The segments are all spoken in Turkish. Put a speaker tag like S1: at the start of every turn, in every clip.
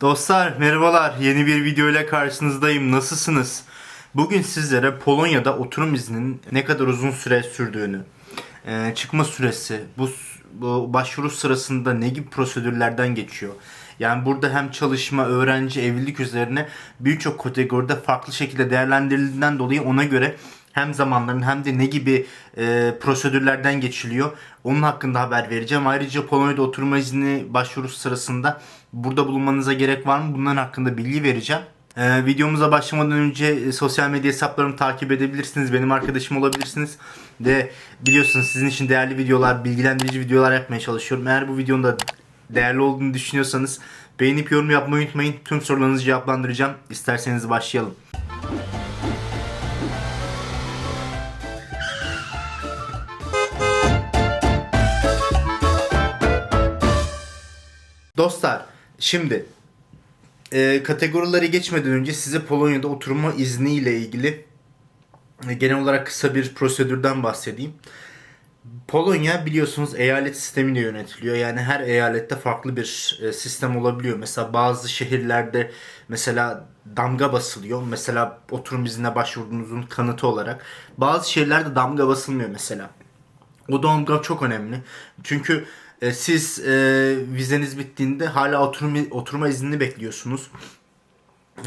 S1: Dostlar merhabalar. Yeni bir video ile karşınızdayım. Nasılsınız? Bugün sizlere Polonya'da oturum izninin ne kadar uzun süre sürdüğünü, e, çıkma süresi, bu, bu başvuru sırasında ne gibi prosedürlerden geçiyor. Yani burada hem çalışma, öğrenci, evlilik üzerine birçok kategoride farklı şekilde değerlendirildiğinden dolayı ona göre hem zamanların hem de ne gibi e, prosedürlerden geçiliyor. Onun hakkında haber vereceğim. Ayrıca Polonya'da oturma izni başvuru sırasında burada bulunmanıza gerek var mı? Bunların hakkında bilgi vereceğim. E, videomuza başlamadan önce e, sosyal medya hesaplarımı takip edebilirsiniz. Benim arkadaşım olabilirsiniz. Ve biliyorsunuz sizin için değerli videolar, bilgilendirici videolar yapmaya çalışıyorum. Eğer bu videonun da değerli olduğunu düşünüyorsanız beğenip yorum yapmayı unutmayın. Tüm sorularınızı cevaplandıracağım. İsterseniz başlayalım. Dostlar şimdi e, kategorileri geçmeden önce size Polonya'da oturma izni ile ilgili e, genel olarak kısa bir prosedürden bahsedeyim. Polonya biliyorsunuz eyalet sistemiyle yönetiliyor. Yani her eyalette farklı bir e, sistem olabiliyor. Mesela bazı şehirlerde mesela damga basılıyor. Mesela oturum iznine başvurduğunuzun kanıtı olarak. Bazı şehirlerde damga basılmıyor mesela. O damga çok önemli. Çünkü e, siz e, vizeniz bittiğinde hala oturum, oturma iznini bekliyorsunuz.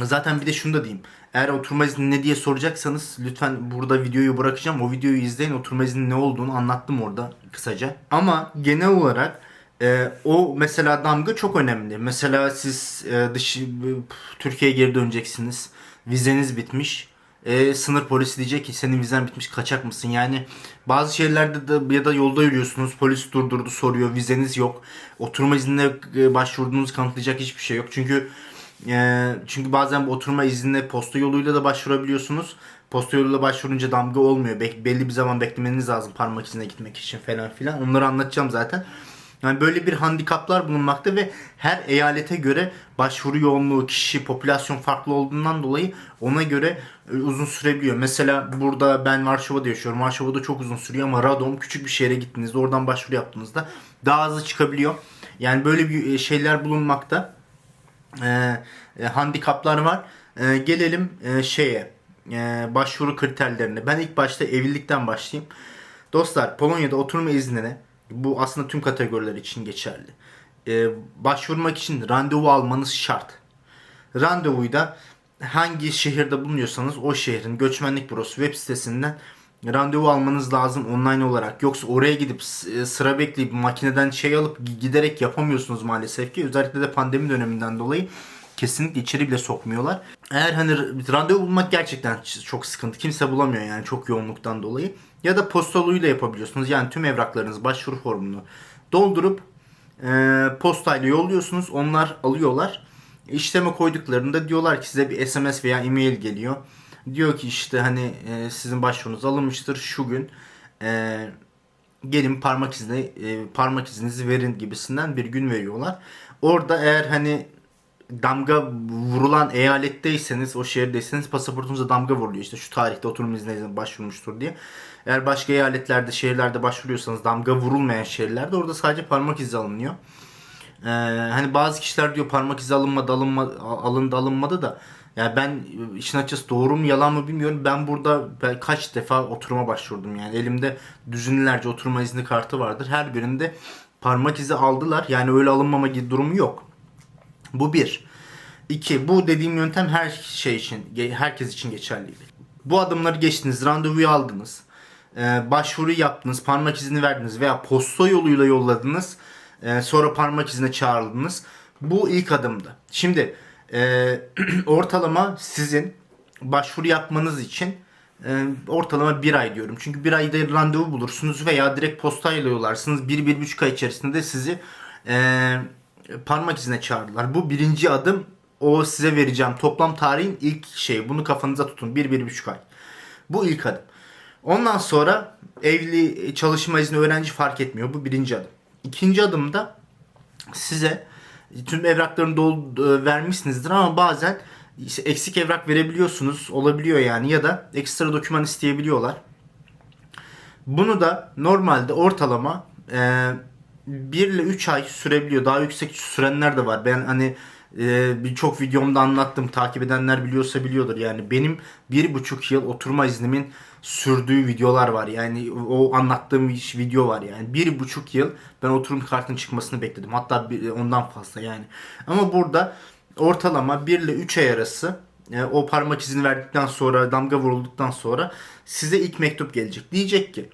S1: Zaten bir de şunu da diyeyim. Eğer oturma izni ne diye soracaksanız lütfen burada videoyu bırakacağım. O videoyu izleyin. Oturma izni ne olduğunu anlattım orada kısaca. Ama genel olarak e, o mesela damga çok önemli. Mesela siz e, dışı Türkiye'ye geri döneceksiniz. Vizeniz bitmiş. E, sınır polisi diyecek ki senin vizen bitmiş kaçak mısın? Yani bazı şehirlerde de ya da yolda yürüyorsunuz polis durdurdu soruyor vizeniz yok. Oturma iznine e, başvurduğunuzu kanıtlayacak hiçbir şey yok. Çünkü e, çünkü bazen bu oturma iznine posta yoluyla da başvurabiliyorsunuz. Posta yoluyla başvurunca damga olmuyor. Bek- belli bir zaman beklemeniz lazım parmak izine gitmek için falan filan. Onları anlatacağım zaten. Yani böyle bir handikaplar bulunmakta ve her eyalete göre başvuru yoğunluğu, kişi, popülasyon farklı olduğundan dolayı ona göre e, uzun sürebiliyor. Mesela burada ben Varşova'da yaşıyorum. Varşova'da çok uzun sürüyor ama Radom küçük bir şehre gittiğinizde oradan başvuru yaptığınızda daha hızlı çıkabiliyor. Yani böyle bir e, şeyler bulunmakta. Ee, e, handikaplar var. Ee, gelelim e, şeye e, başvuru kriterlerine. Ben ilk başta evlilikten başlayayım. Dostlar Polonya'da oturma iznine bu aslında tüm kategoriler için geçerli. Ee, başvurmak için randevu almanız şart. Randevuyu da hangi şehirde bulunuyorsanız o şehrin göçmenlik bürosu web sitesinden randevu almanız lazım online olarak. Yoksa oraya gidip s- sıra bekleyip makineden şey alıp gi- giderek yapamıyorsunuz maalesef ki. Özellikle de pandemi döneminden dolayı kesinlikle içeri bile sokmuyorlar. Eğer hani randevu bulmak gerçekten çok sıkıntı. Kimse bulamıyor yani çok yoğunluktan dolayı. Ya da postaluyla yapabiliyorsunuz. Yani tüm evraklarınızı, başvuru formunu doldurup e, postayla yolluyorsunuz. Onlar alıyorlar. İşleme koyduklarında diyorlar ki size bir SMS veya e-mail geliyor. Diyor ki işte hani e, sizin başvurunuz alınmıştır şu gün. E, gelin parmak izine e, parmak izinizi verin gibisinden bir gün veriyorlar. Orada eğer hani damga vurulan eyaletteyseniz, o şehirdeyseniz pasaportunuza damga vuruluyor. İşte şu tarihte oturum iznine başvurmuştur diye. Eğer başka eyaletlerde, şehirlerde başvuruyorsanız damga vurulmayan şehirlerde orada sadece parmak izi alınıyor. Ee, hani bazı kişiler diyor parmak izi alınmadı, alınma, alındı, alınmadı da yani ben işin açıkçası doğru mu yalan mı bilmiyorum. Ben burada ben kaç defa oturuma başvurdum yani. Elimde düzinlerce oturma izni kartı vardır. Her birinde parmak izi aldılar. Yani öyle alınmama gibi durumu yok. Bu bir. İki, bu dediğim yöntem her şey için, herkes için geçerliydi. Bu adımları geçtiniz, randevuyu aldınız, e, başvuru yaptınız, parmak izini verdiniz veya posta yoluyla yolladınız, e, sonra parmak izine çağrıldınız. Bu ilk adımdı. Şimdi e, ortalama sizin başvuru yapmanız için ortalama bir ay diyorum. Çünkü bir ayda randevu bulursunuz veya direkt postayla yollarsınız. Bir, bir buçuk ay içerisinde sizi parmak izine çağırdılar. Bu birinci adım. O size vereceğim toplam tarihin ilk şeyi. Bunu kafanıza tutun. Bir, bir buçuk ay. Bu ilk adım. Ondan sonra evli, çalışma izni, öğrenci fark etmiyor. Bu birinci adım. İkinci adımda size tüm evraklarını dol, e, vermişsinizdir ama bazen eksik evrak verebiliyorsunuz. Olabiliyor yani ya da ekstra doküman isteyebiliyorlar. Bunu da normalde ortalama e, 1 ile 3 ay sürebiliyor. Daha yüksek sürenler de var. Ben hani Ee, Birçok videomda anlattım. Takip edenler biliyorsa biliyordur. Yani benim bir buçuk yıl oturma iznimin sürdüğü videolar var. Yani o anlattığım video var yani. Bir buçuk yıl ben oturum kartının çıkmasını bekledim. Hatta bir- ondan fazla yani. Ama burada ortalama 1 ile 3 ay arası e, o parmak izini verdikten sonra damga vurulduktan sonra size ilk mektup gelecek. Diyecek ki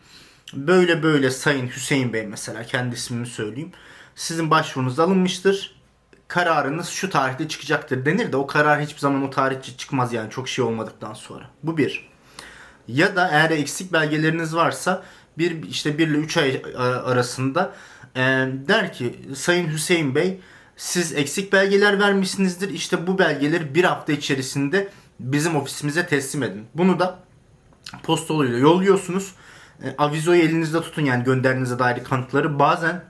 S1: böyle böyle Sayın Hüseyin Bey mesela kendi ismimi söyleyeyim. Sizin başvurunuz alınmıştır. Kararınız şu tarihte çıkacaktır denir de o karar hiçbir zaman o tarihte çıkmaz yani çok şey olmadıktan sonra. Bu bir. Ya da eğer eksik belgeleriniz varsa bir işte 1 ile 3 ay a- arasında e, der ki Sayın Hüseyin Bey siz eksik belgeler vermişsinizdir. İşte bu belgeleri bir hafta içerisinde bizim ofisimize teslim edin. Bunu da posta yoluyla yolluyorsunuz. E, avizoyu elinizde tutun yani gönderdiğinize dair kanıtları. Bazen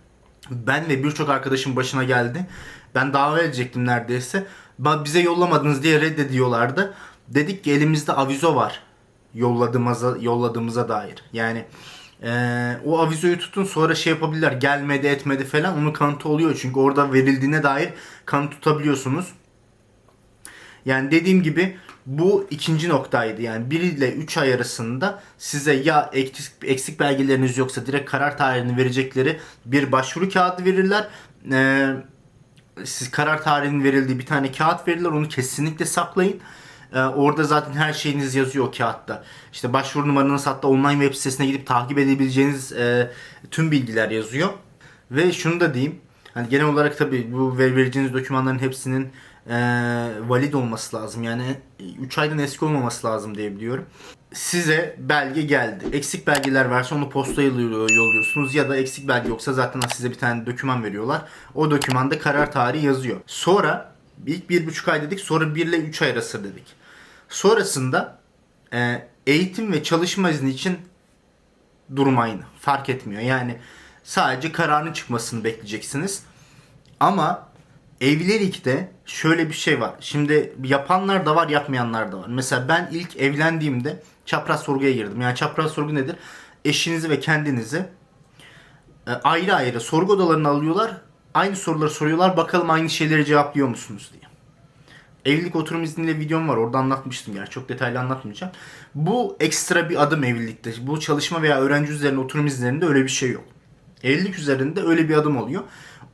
S1: ben ve birçok arkadaşım başına geldi. Ben dava edecektim neredeyse. Bize yollamadınız diye reddediyorlardı. Dedik ki elimizde avizo var yolladığımıza yolladığımıza dair. Yani eee, o avizoyu tutun sonra şey yapabilirler gelmedi etmedi falan onun kanıtı oluyor çünkü orada verildiğine dair kanıt tutabiliyorsunuz. Yani dediğim gibi bu ikinci noktaydı. Yani 1 ile 3 ay arasında size ya eksik, eksik belgeleriniz yoksa direkt karar tarihini verecekleri bir başvuru kağıdı verirler. Ee, siz karar tarihinin verildiği bir tane kağıt verirler. Onu kesinlikle saklayın. Ee, orada zaten her şeyiniz yazıyor o kağıtta. İşte başvuru numaranız hatta online web sitesine gidip takip edebileceğiniz e, tüm bilgiler yazıyor. Ve şunu da diyeyim. Hani genel olarak tabii bu ver- vereceğiniz dokümanların hepsinin e, valid olması lazım. Yani 3 aydan eski olmaması lazım diye biliyorum. Size belge geldi. Eksik belgeler varsa onu postaya yolluyorsunuz ya da eksik belge yoksa zaten size bir tane doküman veriyorlar. O dokümanda karar tarihi yazıyor. Sonra ilk bir buçuk ay dedik sonra 1 ile 3 ay arası dedik. Sonrasında e, eğitim ve çalışma izni için durum aynı. Fark etmiyor. Yani sadece kararın çıkmasını bekleyeceksiniz. Ama evlilikte şöyle bir şey var. Şimdi yapanlar da var, yapmayanlar da var. Mesela ben ilk evlendiğimde çapraz sorguya girdim. Yani çapraz sorgu nedir? Eşinizi ve kendinizi e, ayrı ayrı sorgu odalarına alıyorlar. Aynı soruları soruyorlar. Bakalım aynı şeyleri cevaplıyor musunuz diye. Evlilik oturum izniyle videom var. Orada anlatmıştım gerçi. Çok detaylı anlatmayacağım. Bu ekstra bir adım evlilikte. Bu çalışma veya öğrenci üzerine oturum izinlerinde öyle bir şey yok. Evlilik üzerinde öyle bir adım oluyor.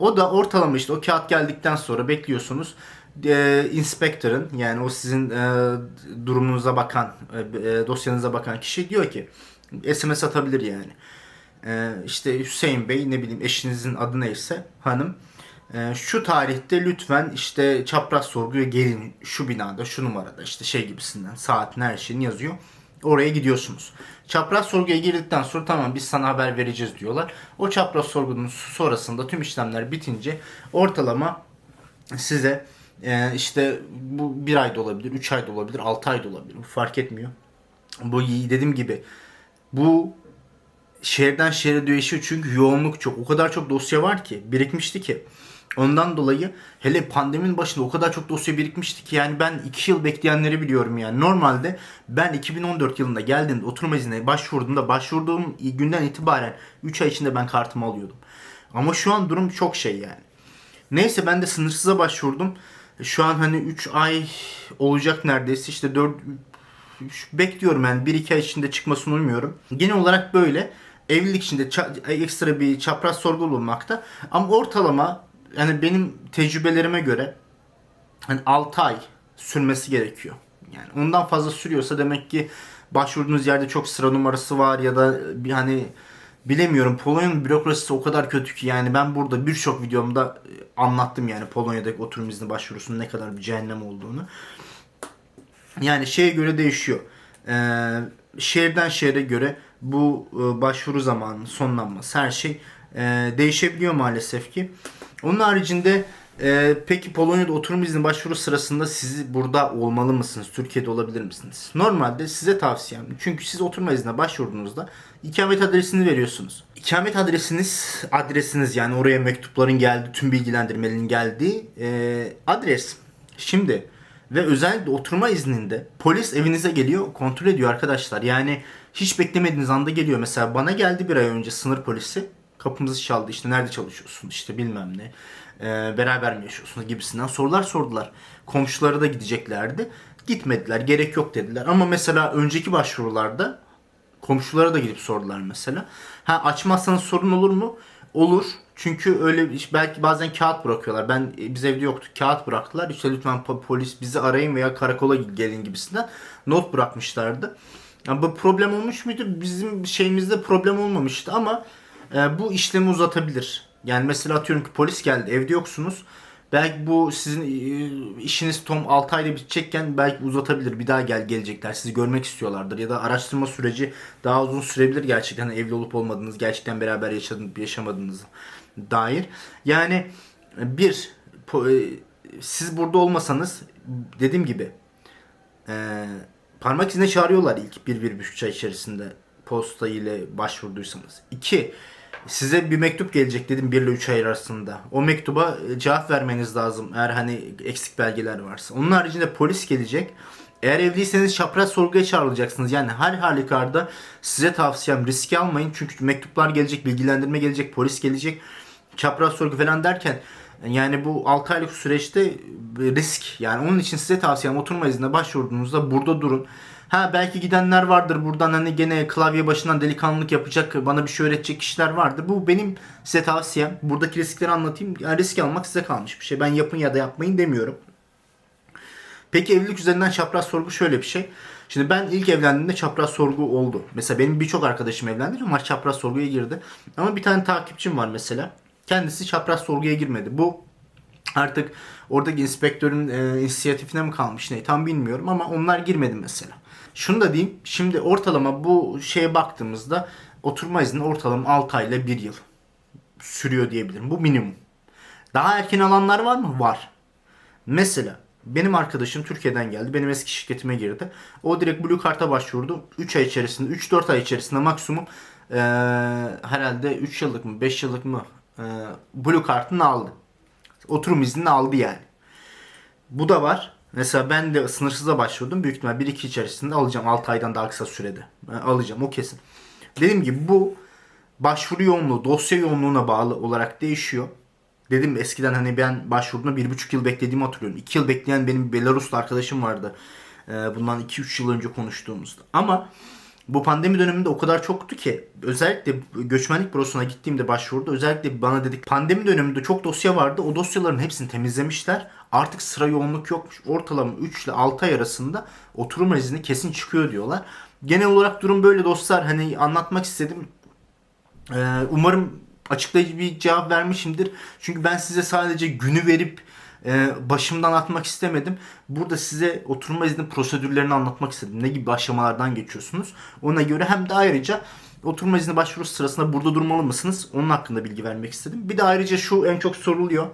S1: O da ortalama işte o kağıt geldikten sonra bekliyorsunuz. E, inspektörün yani o sizin e, durumunuza bakan, e, e, dosyanıza bakan kişi diyor ki SMS atabilir yani. E, işte Hüseyin Bey ne bileyim eşinizin adı neyse hanım e, şu tarihte lütfen işte çapraz sorguya gelin şu binada şu numarada işte şey gibisinden saatin her şeyini yazıyor. Oraya gidiyorsunuz. Çapraz sorguya girdikten sonra tamam biz sana haber vereceğiz diyorlar. O çapraz sorgunun sonrasında tüm işlemler bitince ortalama size e, işte bu bir ayda olabilir, 3 ayda olabilir, 6 ayda olabilir. Bu fark etmiyor. Bu dediğim gibi bu şehirden şehre değişiyor çünkü yoğunluk çok. O kadar çok dosya var ki birikmişti ki. Ondan dolayı hele pandeminin başında o kadar çok dosya birikmişti ki yani ben 2 yıl bekleyenleri biliyorum yani. Normalde ben 2014 yılında geldiğimde oturma iznine başvurduğumda başvurduğum günden itibaren 3 ay içinde ben kartımı alıyordum. Ama şu an durum çok şey yani. Neyse ben de sınırsıza başvurdum. Şu an hani 3 ay olacak neredeyse işte 4 bekliyorum yani 1-2 ay içinde çıkmasını umuyorum. Genel olarak böyle evlilik içinde ekstra bir çapraz sorgu bulunmakta. Ama ortalama yani benim tecrübelerime göre hani 6 ay sürmesi gerekiyor. Yani ondan fazla sürüyorsa demek ki başvurduğunuz yerde çok sıra numarası var ya da bir hani bilemiyorum Polonya'nın bürokrasisi o kadar kötü ki yani ben burada birçok videomda e, anlattım yani Polonya'daki oturum izni başvurusunun ne kadar bir cehennem olduğunu. Yani şeye göre değişiyor. Ee, şehirden şehre göre bu e, başvuru zamanı, sonlanması her şey e, değişebiliyor maalesef ki. Onun haricinde e, peki Polonya'da oturum izni başvuru sırasında siz burada olmalı mısınız? Türkiye'de olabilir misiniz? Normalde size tavsiyem. Çünkü siz oturma iznine başvurduğunuzda ikamet adresini veriyorsunuz. İkamet adresiniz, adresiniz yani oraya mektupların geldiği, tüm bilgilendirmelerin geldiği e, adres. Şimdi ve özellikle oturma izninde polis evinize geliyor kontrol ediyor arkadaşlar. Yani hiç beklemediğiniz anda geliyor. Mesela bana geldi bir ay önce sınır polisi Kapımızı çaldı işte nerede çalışıyorsun işte bilmem ne. Ee, beraber mi yaşıyorsunuz gibisinden sorular sordular. Komşulara da gideceklerdi. Gitmediler gerek yok dediler. Ama mesela önceki başvurularda komşulara da gidip sordular mesela. Ha açmazsanız sorun olur mu? Olur. Çünkü öyle belki bazen kağıt bırakıyorlar. Ben biz evde yoktu. Kağıt bıraktılar. İşte lütfen po- polis bizi arayın veya karakola gelin gibisinden not bırakmışlardı. Yani bu problem olmuş muydu? Bizim şeyimizde problem olmamıştı ama e, bu işlemi uzatabilir. Yani mesela atıyorum ki polis geldi. Evde yoksunuz. Belki bu sizin e, işiniz tam 6 ayda bitecekken belki uzatabilir. Bir daha gel gelecekler. Sizi görmek istiyorlardır. Ya da araştırma süreci daha uzun sürebilir gerçekten. Hani evli olup olmadığınız, gerçekten beraber yaşadığınız, yaşamadığınız dair. Yani bir e, siz burada olmasanız dediğim gibi e, parmak izine çağırıyorlar ilk bir bir buçuk ay içerisinde posta ile başvurduysanız. İki size bir mektup gelecek dedim 1 ile 3 ay arasında. O mektuba e, cevap vermeniz lazım eğer hani eksik belgeler varsa. Onun haricinde polis gelecek. Eğer evliyseniz çapraz sorguya çağrılacaksınız. Yani her halükarda size tavsiyem riski almayın. Çünkü mektuplar gelecek, bilgilendirme gelecek, polis gelecek. Çapraz sorgu falan derken yani bu 6 aylık süreçte risk. Yani onun için size tavsiyem oturma iznine başvurduğunuzda burada durun. Ha belki gidenler vardır buradan hani gene klavye başından delikanlılık yapacak bana bir şey öğretecek kişiler vardır. Bu benim size tavsiyem. Buradaki riskleri anlatayım. Yani risk almak size kalmış bir şey. Ben yapın ya da yapmayın demiyorum. Peki evlilik üzerinden çapraz sorgu şöyle bir şey. Şimdi ben ilk evlendiğimde çapraz sorgu oldu. Mesela benim birçok arkadaşım evlendi ama çapraz sorguya girdi. Ama bir tane takipçim var mesela. Kendisi çapraz sorguya girmedi. Bu artık oradaki inspektörün e, inisiyatifine mi kalmış ne tam bilmiyorum ama onlar girmedi mesela. Şunu da diyeyim. Şimdi ortalama bu şeye baktığımızda oturma izni ortalama 6 ay ile 1 yıl sürüyor diyebilirim. Bu minimum. Daha erken alanlar var mı? Var. Mesela benim arkadaşım Türkiye'den geldi. Benim eski şirketime girdi. O direkt Blue Card'a başvurdu. 3 ay içerisinde, 3-4 ay içerisinde maksimum eee, herhalde 3 yıllık mı 5 yıllık mı eee, Blue Card'ını aldı. Oturum iznini aldı yani. Bu da var. Mesela ben de sınırsıza başvurdum. Büyük ihtimal 1-2 içerisinde alacağım. 6 aydan daha kısa sürede. Alacağım o kesin. Dediğim gibi bu başvuru yoğunluğu, dosya yoğunluğuna bağlı olarak değişiyor. Dedim eskiden hani ben başvurduğumda bir buçuk yıl beklediğimi hatırlıyorum. İki yıl bekleyen benim Belaruslu arkadaşım vardı. Ee, bundan 2-3 yıl önce konuştuğumuzda. Ama bu pandemi döneminde o kadar çoktu ki özellikle göçmenlik bürosuna gittiğimde başvurdu. Özellikle bana dedik pandemi döneminde çok dosya vardı. O dosyaların hepsini temizlemişler. Artık sıra yoğunluk yokmuş. Ortalama 3 ile 6 ay arasında oturum izni kesin çıkıyor diyorlar. Genel olarak durum böyle dostlar. Hani anlatmak istedim. Ee, umarım açıklayıcı bir cevap vermişimdir. Çünkü ben size sadece günü verip e, başımdan atmak istemedim. Burada size oturma izni prosedürlerini anlatmak istedim. Ne gibi aşamalardan geçiyorsunuz. Ona göre hem de ayrıca oturma izni başvurusu sırasında burada durmalı mısınız? Onun hakkında bilgi vermek istedim. Bir de ayrıca şu en çok soruluyor.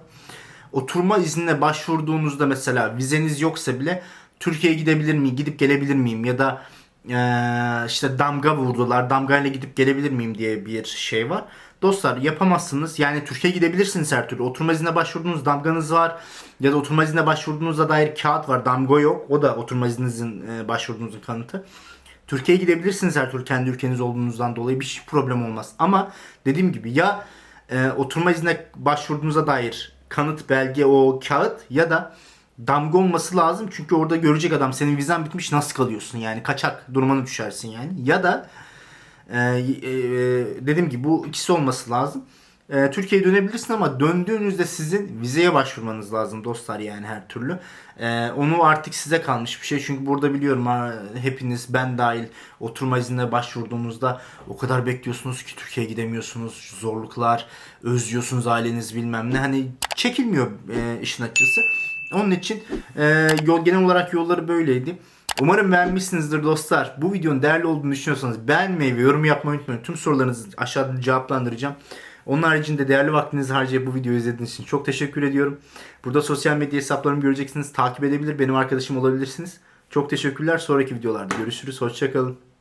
S1: Oturma iznine başvurduğunuzda mesela vizeniz yoksa bile Türkiye'ye gidebilir miyim, gidip gelebilir miyim ya da eee, işte damga vurdular, damgayla gidip gelebilir miyim diye bir şey var. Dostlar yapamazsınız. Yani Türkiye'ye gidebilirsiniz her türlü. Oturma iznine başvurduğunuz damganız var. Ya da oturma iznine başvurduğunuzda dair kağıt var. Damga yok. O da oturma izninizin e, başvurduğunuzun kanıtı. Türkiye'ye gidebilirsiniz her türlü kendi ülkeniz olduğunuzdan dolayı bir problem olmaz. Ama dediğim gibi ya e, oturma iznine başvurduğunuza dair kanıt belge o kağıt ya da damga olması lazım. Çünkü orada görecek adam senin vizen bitmiş nasıl kalıyorsun yani kaçak durumuna düşersin yani. Ya da e, e, dediğim gibi bu ikisi olması lazım. E, Türkiye'ye dönebilirsin ama döndüğünüzde sizin vizeye başvurmanız lazım dostlar yani her türlü. E, onu artık size kalmış bir şey. Çünkü burada biliyorum ha, hepiniz ben dahil oturma iznine başvurduğunuzda o kadar bekliyorsunuz ki Türkiye'ye gidemiyorsunuz. Zorluklar, özlüyorsunuz aileniz bilmem ne. Hani çekilmiyor e, işin açıkçası. Onun için e, yol genel olarak yolları böyleydi. Umarım beğenmişsinizdir dostlar. Bu videonun değerli olduğunu düşünüyorsanız beğenmeyi ve yorum yapmayı unutmayın. Tüm sorularınızı aşağıda cevaplandıracağım. Onun haricinde değerli vaktinizi harcayıp bu videoyu izlediğiniz için çok teşekkür ediyorum. Burada sosyal medya hesaplarımı göreceksiniz. Takip edebilir, benim arkadaşım olabilirsiniz. Çok teşekkürler. Sonraki videolarda görüşürüz. Hoşçakalın.